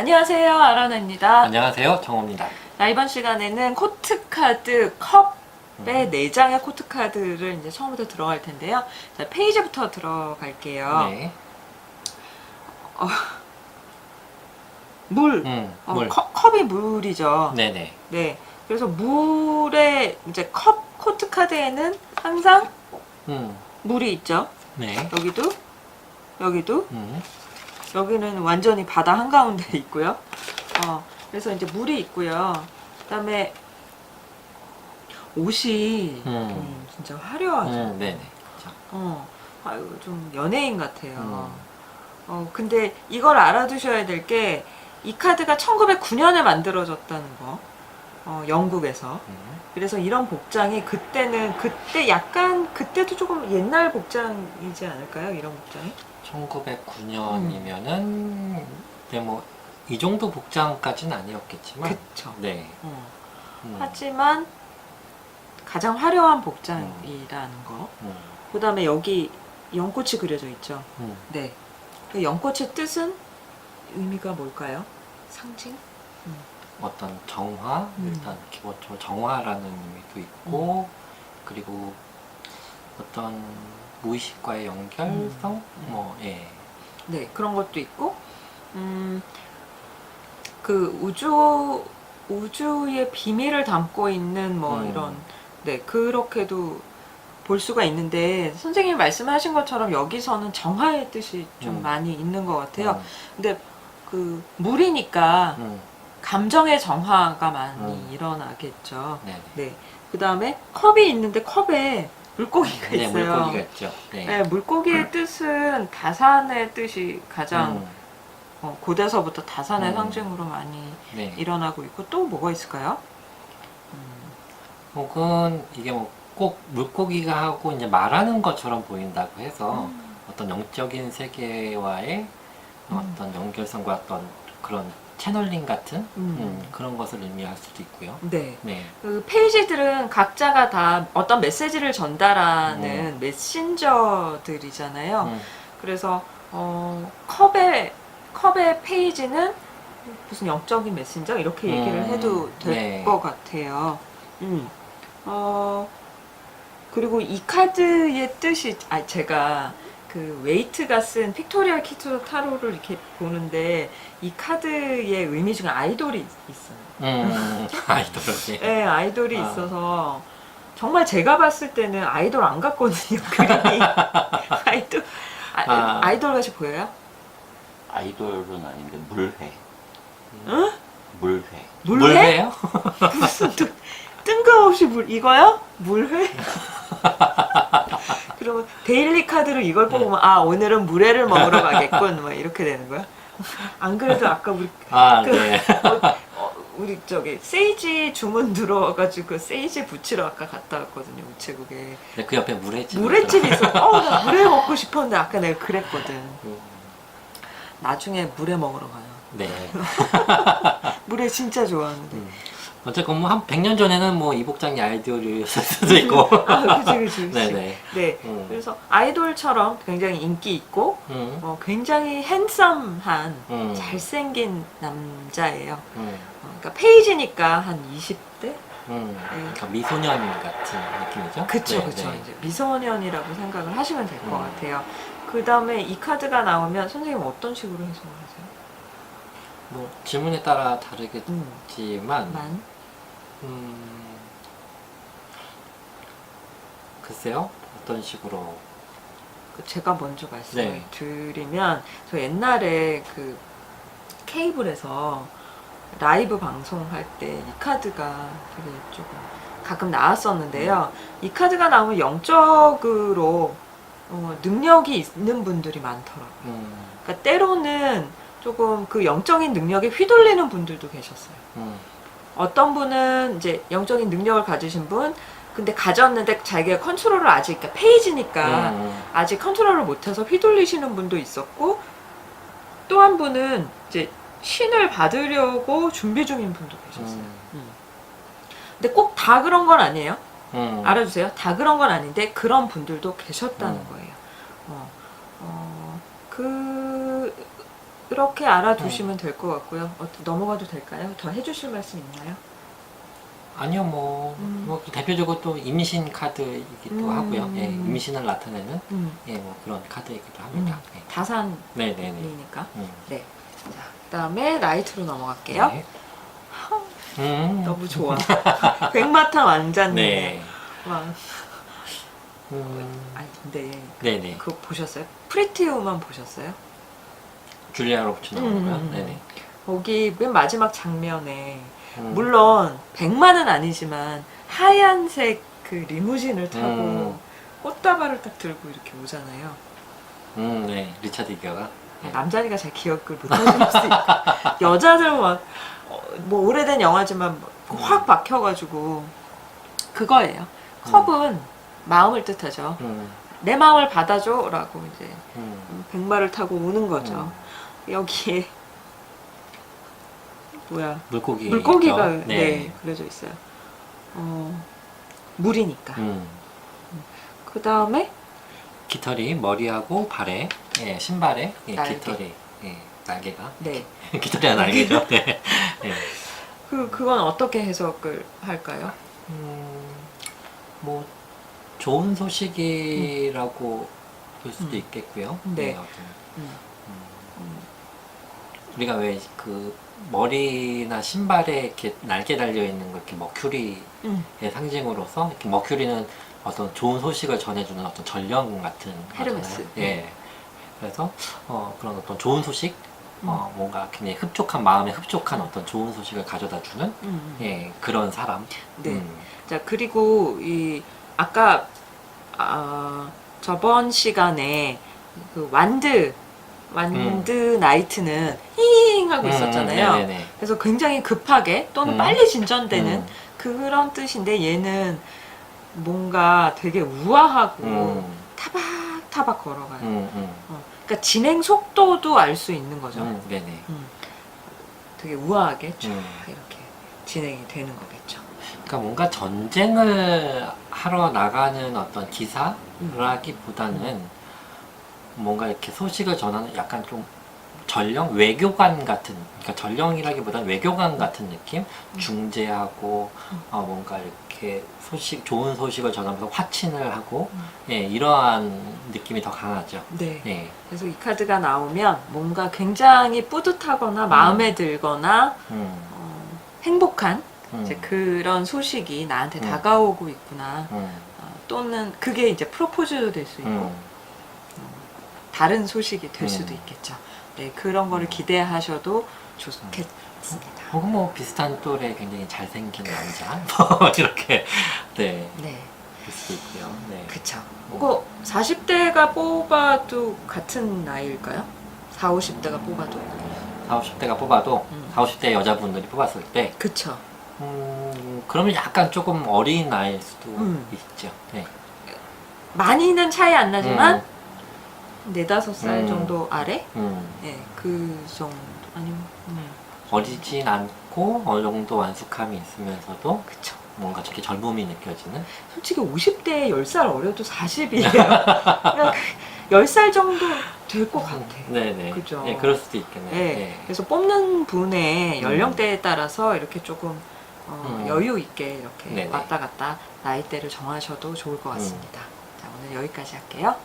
안녕하세요. 아라나입니다. 안녕하세요. 정호입니다. 자, 이번 시간에는 코트 카드 컵의 네 장의 코트 카드를 이제 처음부터 들어갈 텐데요. 자, 페이지부터 들어갈게요. 네. 물. 음, 어, 물. 컵, 컵이 물이죠. 네네. 네. 그래서 물에 이제 컵 코트 카드에는 항상 음, 물이 있죠. 네. 여기도 여기도 음, 여기는 완전히 바다 한가운데 있고요. 어, 그래서 이제 물이 있고요. 그다음에 옷이 음. 음, 진짜 화려하죠. 음, 네네. 자, 어, 아유 좀 연예인 같아요. 음. 어, 근데 이걸 알아두셔야 될 게 이 카드가 1909년에 만들어졌다는 거. 어, 영국에서. 음, 그래서 이런 복장이 그때는 그때 약간 그때도 조금 옛날 복장이지 않을까요? 이런 복장이? 1909년이면은, 네, 뭐, 이 정도 복장까지는 아니었겠지만, 그쵸. 네. 어. 음, 하지만 가장 화려한 복장이라는 거. 음, 그 다음에 여기 연꽃이 그려져 있죠. 음. 네. 그 연꽃의 뜻은 의미가 뭘까요? 상징? 어떤 정화, 음. 일단 기본적으로 정화라는 의미도 있고, 그리고 어떤 무의식과의 연결성? 음. 뭐, 예. 네, 그런 것도 있고, 음, 그 우주, 우주의 비밀을 담고 있는 뭐 음. 이런, 네, 그렇게도 볼 수가 있는데, 선생님이 말씀하신 것처럼 여기서는 정화의 뜻이 좀 음. 많이 있는 것 같아요. 음, 근데 그 물이니까 음, 감정의 정화가 많이 음. 일어나겠죠. 네네. 네. 그 다음에 컵이 있는데 컵에 물고기가 네, 있어요. 물고기가 있죠. 네. 네, 물고기의 뜻은 다산의 뜻이 가장 음, 어, 고대서부터 다산의 음. 상징으로 많이 네. 일어나고 있고 또 뭐가 있을까요? 음, 혹은 이게 뭐 꼭 물고기가 하고 이제 말하는 것처럼 보인다고 해서 음. 어떤 영적인 세계와의 음. 어떤 연결성과 어떤 그런 채널링 같은 음. 음, 그런 것을 의미할 수도 있고요. 네. 네. 그 페이지들은 각자가 다 어떤 메시지를 전달하는 메신저들이잖아요. 음, 그래서 어, 컵의 컵의 페이지는 무슨 영적인 메신저 이렇게 얘기를 음, 해도 될 네. 것 같아요. 음. 어, 그리고 이 카드의 뜻이 아 제가 그 웨이트가 쓴 픽토리아 키토 타로를 이렇게 보는데 이 카드의 의미 중에 아이돌이 있어요. 음, 아이돌. 네. 네, 아이돌이 아. 있어서 정말 제가 봤을 때는 아이돌 안 같거든요. 그림이 아이돌 아, 아. 아이돌 같이 보여요? 아이돌은 아닌데 물회. 응? 물회. 물회? 물회요? 무슨 뜬, 뜬금없이 물 이거요? 물회? 데일리 카드로 이걸 네. 뽑으면 아 오늘은 물회를 먹으러 가겠군 뭐 이렇게 되는 거야? 안 그래도 아까 우리 아, 그- 네. 어, 어, 우리 저기 세이지 주문 들어와가지고 세이지 부치러 아까 갔다 왔거든요 우체국에 네, 그 옆에 물회집. 물회집이 있어. 어나 물회 먹고 싶었는데 아까 내가 그랬거든. 음, 나중에 물회 먹으러 가요. 네. 물회 진짜 좋아하는데. 음. 어쨌건 뭐 한 100년 전에는 뭐 이복장이 아이돌이었을 수도 있고. 아 그치 그치 그치. 네네. 네. 음. 그래서 아이돌처럼 굉장히 인기 있고 음, 어, 굉장히 핸섬한 음, 잘생긴 남자예요. 음, 어, 그러니까 페이지니까 한 20대? 음. 그러니까 미소년 같은 느낌이죠? 그쵸 네, 그쵸 네. 이제 미소년이라고 생각을 하시면 될것 음. 같아요. 그 다음에 이 카드가 나오면 선생님 어떤 식으로 해석을 하세요? 뭐 질문에 따라 다르겠지만 음, 만? 음, 글쎄요 어떤 식으로 그 제가 먼저 말씀을 네. 드리면 저 옛날에 그 케이블에서 라이브 방송할 때 이 카드가 되게 조금 가끔 나왔었는데요. 이 카드가 나오면 영적으로 어, 능력이 있는 분들이 많더라고요. 음, 그러니까 때로는 조금 그 영적인 능력에 휘둘리는 분들도 계셨어요. 음, 어떤 분은 이제 영적인 능력을 가지신 분, 근데 가졌는데 자기가 컨트롤을 아직 그러니까 페이지니까 음, 아직 컨트롤을 못해서 휘둘리시는 분도 있었고 또 한 분은 이제 신을 받으려고 준비 중인 분도 계셨어요. 음, 음. 근데 꼭 다 그런 건 아니에요. 음, 알아주세요. 다 그런 건 아닌데 그런 분들도 계셨다는 음. 거예요. 어, 어, 그 이렇게 알아두시면 될 것 같고요. 어, 넘어가도 될까요? 더 해주실 말씀 있나요? 아니요, 뭐, 음. 뭐 대표적으로 또 임신 카드이기도 음. 하고요. 예, 임신을 나타내는 음, 예, 뭐 그런 카드이기도 합니다. 예. 다산이니까. 네, 네, 네. 네. 음. 자, 그다음에 라이트로 넘어갈게요. 네. 음. 너무 좋아. 백마탄 완전. 네. 와, 음. 아니 근데 네, 네. 그거 보셨어요? 프리티 우만 보셨어요? 줄리아 로버츠 나오고요. 음. 네, 네. 거기 맨 마지막 장면에 음. 물론 백만은 아니지만 하얀색 그 리무진을 타고 음. 꽃다발을 딱 들고 이렇게 오잖아요. 음, 네. 리차드 기어가. 네. 남자니까 잘 기억을 못하실 수도 있고 여자들은 막, 어, 뭐 오래된 영화지만 확 박혀가지고 그거예요. 컵은 마음을 뜻하죠. 음. 내 마음을 받아줘라고 이제 음. 백마를 타고 오는 거죠. 음. 여기에 뭐야 물고기. 물고기가 있죠? 네. 그려져 있어요. 어, 물이니까. 음. 그 다음에 깃털이 머리하고 발에, 예, 신발에, 예, 날개. 깃털이, 예, 날개가. 네. 깃털이 아니라 날개죠. 네. 네. 그 그건 어떻게 해석을 할까요? 음, 뭐 좋은 소식이라고 볼 수도 음. 있겠고요. 네. 어떤, 음, 음, 음, 우리가 왜 그 머리나 신발에 이렇게 날개 달려 있는 거 이렇게 머큐리의 음. 상징으로서 이렇게 머큐리는 어떤 좋은 소식을 전해주는 어떤 전령 같은 헤르메스. 거잖아요. 예. 그래서 어, 그런 어떤 좋은 소식, 음. 어, 뭔가 굉장히 흡족한 마음에 흡족한 어떤 좋은 소식을 가져다 주는 음, 음. 예 그런 사람. 네. 음. 자 그리고 이 아까 아, 저번 시간에 그 완드 완드 나이트는 힝 하고 있었잖아요. 음, 네네네. 그래서 굉장히 급하게 또는 음. 빨리 진전되는 음. 그런 뜻인데 얘는 뭔가 되게 우아하고 음. 타박타박 걸어가요. 음, 음. 어, 그러니까 진행 속도도 알 수 있는 거죠. 음, 네네. 음. 되게 우아하게 쫙 음. 이렇게 진행이 되는 거겠죠. 그러니까 뭔가 전쟁을 하러 나가는 어떤 기사라기보다는 뭔가 이렇게 소식을 전하는 약간 좀 전령 외교관 같은 그러니까 전령이라기보다는 외교관 같은 느낌 중재하고 음. 어, 뭔가 이렇게 소식 좋은 소식을 전하면서 화친을 하고 음. 예 이러한 느낌이 더 강하죠. 네. 예. 그래서 이 카드가 나오면 뭔가 굉장히 뿌듯하거나 마음에 들거나 음, 어, 행복한 음, 이제 그런 소식이 나한테 음. 다가오고 있구나. 음, 어, 또는 그게 이제 프로포즈도 될 수 있고 음, 다른 소식이 될 음. 수도 있겠죠. 네, 그런 거를 기대하셔도 좋겠습니다. 혹은 뭐 비슷한 또래 굉장히 잘생긴 남자 뭐 이렇게 네 네, 볼 수도 있고요. 네. 그쵸. 뭐. 그거 40대가 뽑아도 같은 나이일까요? 4, 50대가 뽑아도. 40, 50대가 뽑아도 음. 40, 50대 여자분들이 뽑았을 때 그쵸. 음, 그러면 약간 조금 어린 나이일 수도 음. 있죠. 네. 많이는 차이 안 나지만 음, 네다섯 살 음. 정도 아래? 음, 네, 그 정도. 아니면, 음, 어리진 않고 어느 정도 완숙함이 있으면서도 그쵸. 뭔가 저렇게 젊음이 느껴지는 솔직히 50대에 10살 어려도 40이에요. 10살 정도 될 것 같아. 네네. 그죠. 네, 그럴 수도 있겠네요. 네. 네. 그래서 뽑는 분의 음. 연령대에 따라서 이렇게 조금 어, 음. 여유 있게 이렇게 네네. 왔다 갔다 나이대를 정하셔도 좋을 것 같습니다. 자, 오늘 여기까지 할게요.